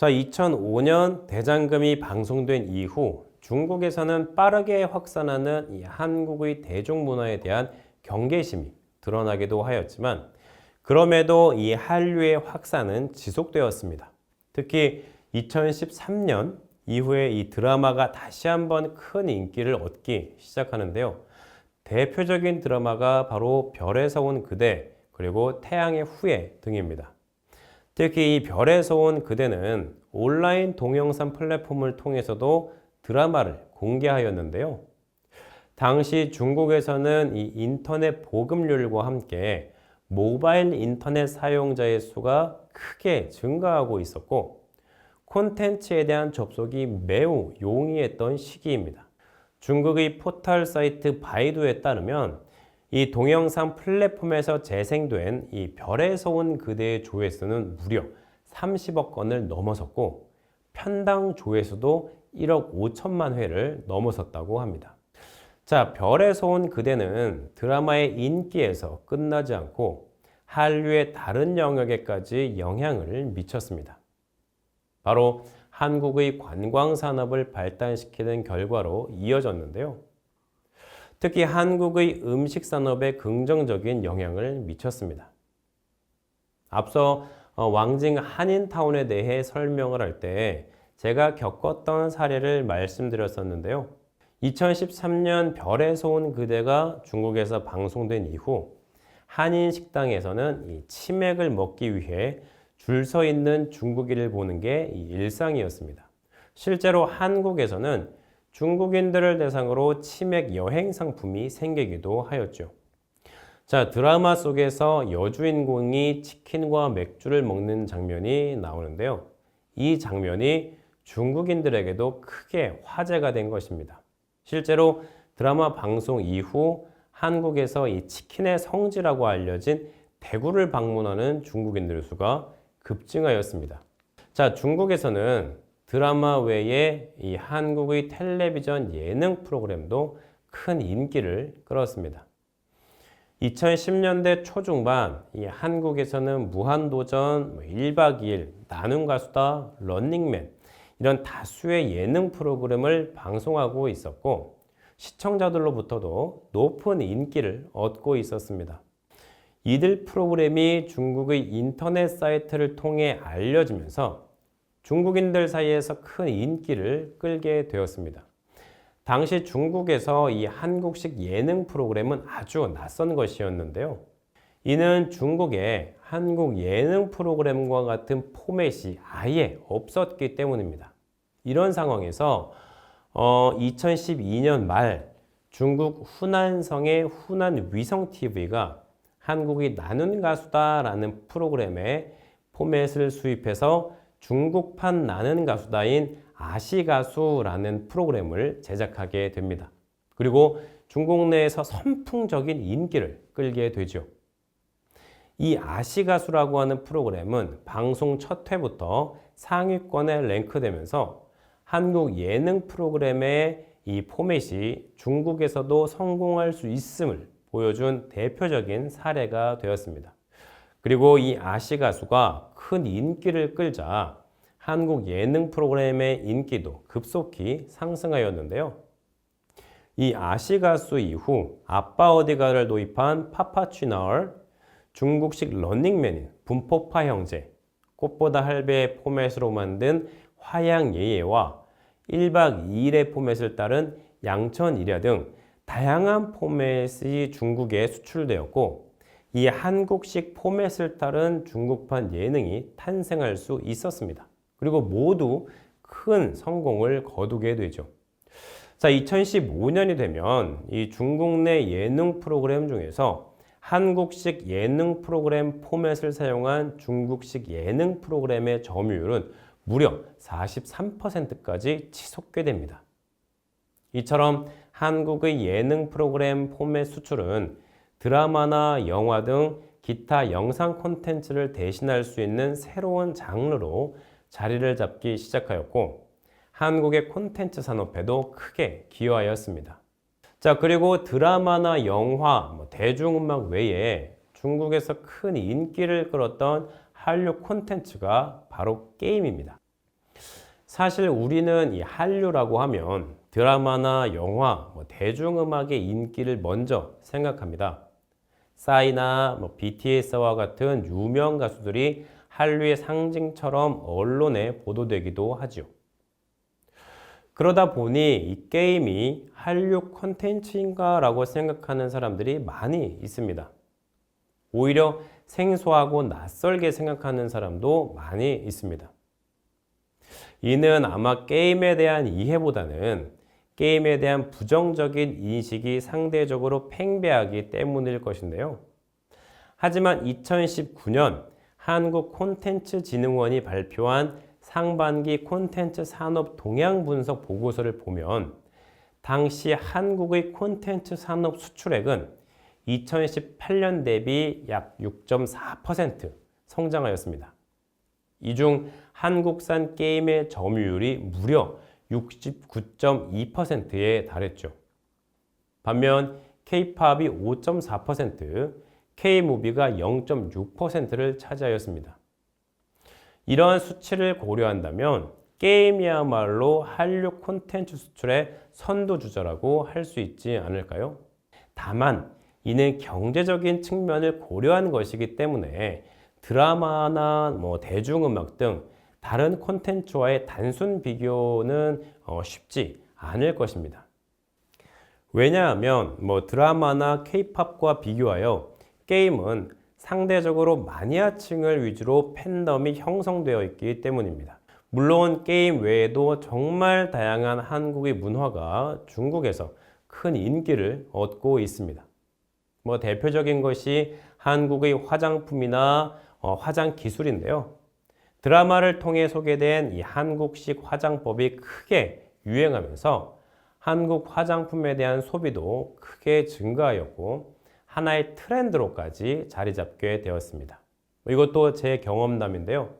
자, 2005년 대장금이 방송된 이후 중국에서는 빠르게 확산하는 이 한국의 대중문화에 대한 경계심이 드러나기도 하였지만 그럼에도 이 한류의 확산은 지속되었습니다. 특히 2013년 이후에 이 드라마가 다시 한번 큰 인기를 얻기 시작하는데요. 대표적인 드라마가 바로 별에서 온 그대 그리고 태양의 후예 등입니다. 특히 이 별에서 온 그대는 온라인 동영상 플랫폼을 통해서도 드라마를 공개하였는데요. 당시 중국에서는 이 인터넷 보급률과 함께 모바일 인터넷 사용자의 수가 크게 증가하고 있었고 콘텐츠에 대한 접속이 매우 용이했던 시기입니다. 중국의 포털 사이트 바이두에 따르면 이 동영상 플랫폼에서 재생된 이 별에서 온 그대의 조회수는 무려 30억 건을 넘어섰고 편당 조회수도 1억 5천만 회를 넘어섰다고 합니다. 자, 별에서 온 그대는 드라마의 인기에서 끝나지 않고 한류의 다른 영역에까지 영향을 미쳤습니다. 바로 한국의 관광 산업을 발달시키는 결과로 이어졌는데요. 특히 한국의 음식 산업에 긍정적인 영향을 미쳤습니다. 앞서 어, 왕징 한인타운에 대해 설명을 할 때 제가 겪었던 사례를 말씀드렸었는데요. 2013년 별에서 온 그대가 중국에서 방송된 이후 한인 식당에서는 이 치맥을 먹기 위해 줄 서 있는 중국인을 보는 게 일상이었습니다. 실제로 한국에서는 중국인들을 대상으로 치맥 여행 상품이 생기기도 하였죠. 자, 드라마 속에서 여주인공이 치킨과 맥주를 먹는 장면이 나오는데요. 이 장면이 중국인들에게도 크게 화제가 된 것입니다. 실제로 드라마 방송 이후 한국에서 이 치킨의 성지라고 알려진 대구를 방문하는 중국인들 수가 급증하였습니다. 자, 중국에서는 드라마 외에 이 한국의 텔레비전 예능 프로그램도 큰 인기를 끌었습니다. 2010년대 초중반 이 한국에서는 무한도전, 1박 2일, 나눔 가수다, 런닝맨 이런 다수의 예능 프로그램을 방송하고 있었고 시청자들로부터도 높은 인기를 얻고 있었습니다. 이들 프로그램이 중국의 인터넷 사이트를 통해 알려지면서 중국인들 사이에서 큰 인기를 끌게 되었습니다. 당시 중국에서 이 한국식 예능 프로그램은 아주 낯선 것이었는데요. 이는 중국에 한국 예능 프로그램과 같은 포맷이 아예 없었기 때문입니다. 이런 상황에서 어, 2012년 말 중국 후난성의 후난 위성 TV가 한국이 나눈 가수다라는 프로그램의 포맷을 수입해서 중국판 나는 가수다인 아시 가수라는 프로그램을 제작하게 됩니다. 그리고 중국 내에서 선풍적인 인기를 끌게 되죠. 이 아시 가수라고 하는 프로그램은 방송 첫 회부터 상위권에 랭크되면서 한국 예능 프로그램의 이 포맷이 중국에서도 성공할 수 있음을 보여준 대표적인 사례가 되었습니다. 그리고 이 아시 가수가 큰 인기를 끌자 한국 예능 프로그램의 인기도 급속히 상승하였는데요. 이 아시 가수 이후 아빠 어디가를 도입한 파파취나얼, 중국식 런닝맨인 분포파 형제, 꽃보다 할배의 포맷으로 만든 화양 예예와 1박 2일의 포맷을 따른 양천 일야 등 다양한 포맷이 중국에 수출되었고 이 한국식 포맷을 따른 중국판 예능이 탄생할 수 있었습니다. 그리고 모두 큰 성공을 거두게 되죠. 자, 2015년이 되면 이 중국 내 예능 프로그램 중에서 한국식 예능 프로그램 포맷을 사용한 중국식 예능 프로그램의 점유율은 무려 43%까지 치솟게 됩니다. 이처럼 한국의 예능 프로그램 포맷 수출은 드라마나 영화 등 기타 영상 콘텐츠를 대신할 수 있는 새로운 장르로 자리를 잡기 시작하였고 한국의 콘텐츠 산업에도 크게 기여하였습니다. 자, 그리고 드라마나 영화, 뭐 대중음악 외에 중국에서 큰 인기를 끌었던 한류 콘텐츠가 바로 게임입니다. 사실 우리는 이 한류라고 하면 드라마나 영화, 뭐 대중음악의 인기를 먼저 생각합니다. 싸이나 뭐 BTS와 같은 유명 가수들이 한류의 상징처럼 언론에 보도되기도 하죠. 그러다 보니 이 게임이 한류 콘텐츠인가 라고 생각하는 사람들이 많이 있습니다. 오히려 생소하고 낯설게 생각하는 사람도 많이 있습니다. 이는 아마 게임에 대한 이해보다는 게임에 대한 부정적인 인식이 상대적으로 팽배하기 때문일 것인데요. 하지만 2019년 한국 콘텐츠 진흥원이 발표한 상반기 콘텐츠 산업 동향 분석 보고서를 보면 당시 한국의 콘텐츠 산업 수출액은 2018년 대비 약 6.4% 성장하였습니다. 이 중 한국산 게임의 점유율이 무려 69.2%에 달했죠. 반면 K-팝이 5.4%, K-무비가 0.6%를 차지하였습니다. 이러한 수치를 고려한다면 게임이야말로 한류 콘텐츠 수출의 선두주자라고 할 수 있지 않을까요? 다만 이는 경제적인 측면을 고려한 것이기 때문에 드라마나 뭐 대중음악 등 다른 콘텐츠와의 단순 비교는 어, 쉽지 않을 것입니다. 왜냐하면 뭐 드라마나 케이팝과 비교하여 게임은 상대적으로 마니아층을 위주로 팬덤이 형성되어 있기 때문입니다. 물론 게임 외에도 정말 다양한 한국의 문화가 중국에서 큰 인기를 얻고 있습니다. 뭐 대표적인 것이 한국의 화장품이나 어, 화장 기술인데요. 드라마를 통해 소개된 이 한국식 화장법이 크게 유행하면서 한국 화장품에 대한 소비도 크게 증가하였고 하나의 트렌드로까지 자리 잡게 되었습니다. 이것도 제 경험담인데요.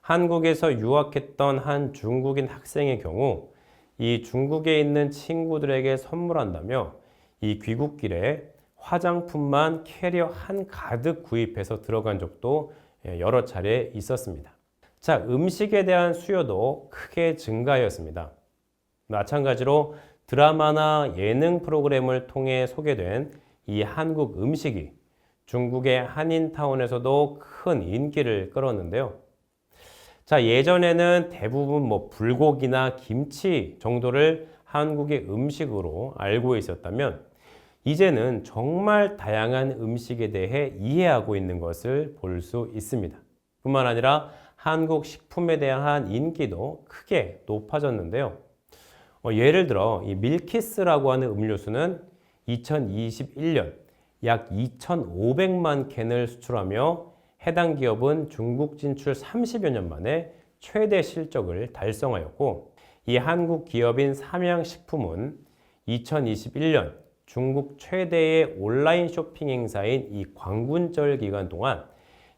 한국에서 유학했던 한 중국인 학생의 경우 이 중국에 있는 친구들에게 선물한다며 이 귀국길에 화장품만 캐리어 한 가득 구입해서 들어간 적도 여러 차례 있었습니다. 자, 음식에 대한 수요도 크게 증가하였습니다. 마찬가지로 드라마나 예능 프로그램을 통해 소개된 이 한국 음식이 중국의 한인타운에서도 큰 인기를 끌었는데요. 자, 예전에는 대부분 뭐 불고기나 김치 정도를 한국의 음식으로 알고 있었다면 이제는 정말 다양한 음식에 대해 이해하고 있는 것을 볼 수 있습니다. 뿐만 아니라 한국 식품에 대한 인기도 크게 높아졌는데요. 어, 예를 들어 이 밀키스라고 하는 음료수는 2021년 약 2,500만 캔을 수출하며 해당 기업은 중국 진출 30여 년 만에 최대 실적을 달성하였고 이 한국 기업인 삼양식품은 2021년 중국 최대의 온라인 쇼핑 행사인 이 광군절 기간 동안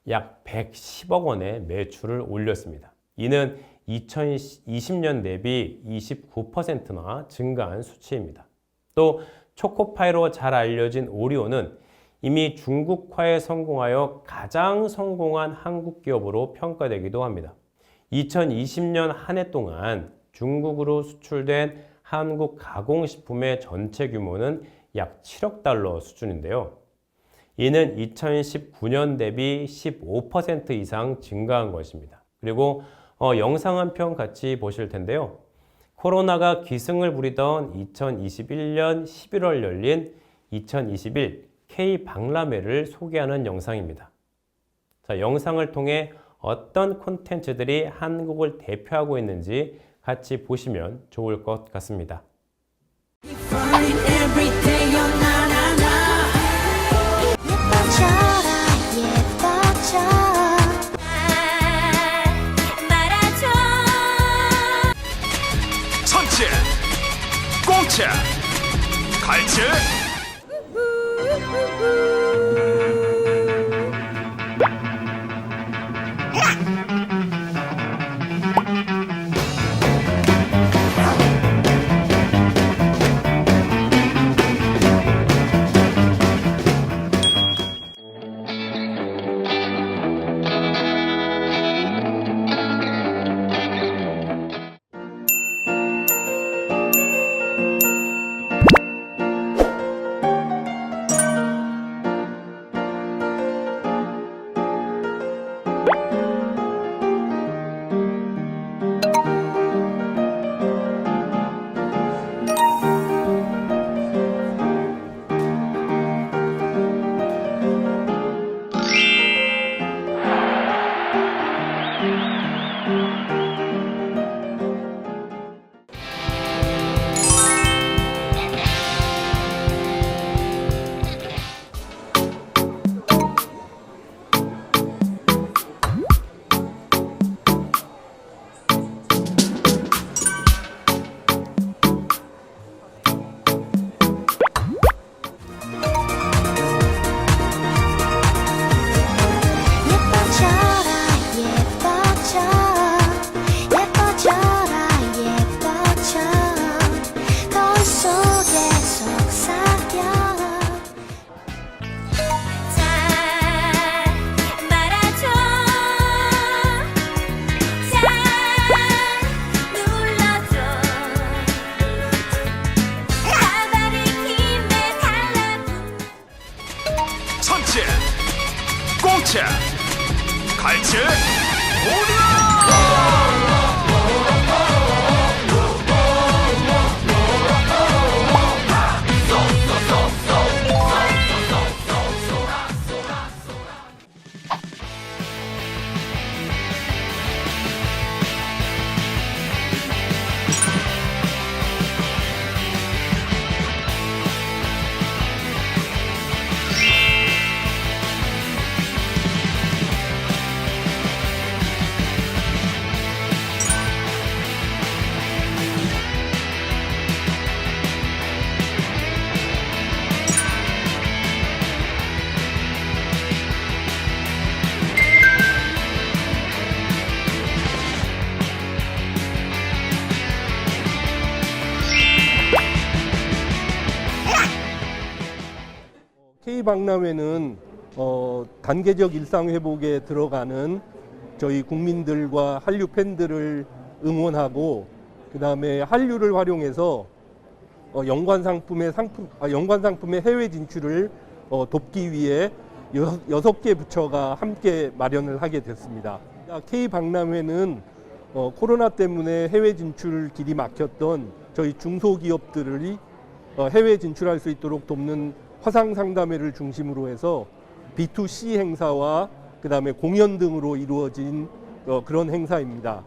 약 110억 원의 매출을 올렸습니다. 이는 2020년 대비 29%나 증가한 수치입니다. 또 초코파이로 잘 알려진 오리오는 이미 중국화에 성공하여 가장 성공한 한국 기업으로 평가되기도 합니다. 2020년 한 해 동안 중국으로 수출된 한국 가공식품의 전체 규모는 약 7억 달러 수준인데요. 이는 2019년 대비 15% 이상 증가한 것입니다. 그리고 어, 영상 한 편 같이 보실 텐데요. 코로나가 기승을 부리던 2021년 11월 열린 2021 K 박람회를 소개하는 영상입니다. 자, 영상을 통해 어떤 콘텐츠들이 한국을 대표하고 있는지 같이 보시면 좋을 것 같습니다. 공채, 갈치 오리 K 박람회는 어, 단계적 일상 회복에 들어가는 저희 국민들과 한류 팬들을 응원하고 그 다음에 한류를 활용해서 어, 연관 상품의 상품 아, 연관 상품의 해외 진출을 어, 돕기 위해 여- 여섯 개 부처가 함께 마련을 하게 됐습니다. K 박람회는 어, 코로나 때문에 해외 진출 길이 막혔던 저희 중소기업들이 어, 해외 진출할 수 있도록 돕는 화상 상담회를 중심으로 해서 B2C 행사와 그다음에 공연 등으로 이루어진 어, 그런 행사입니다.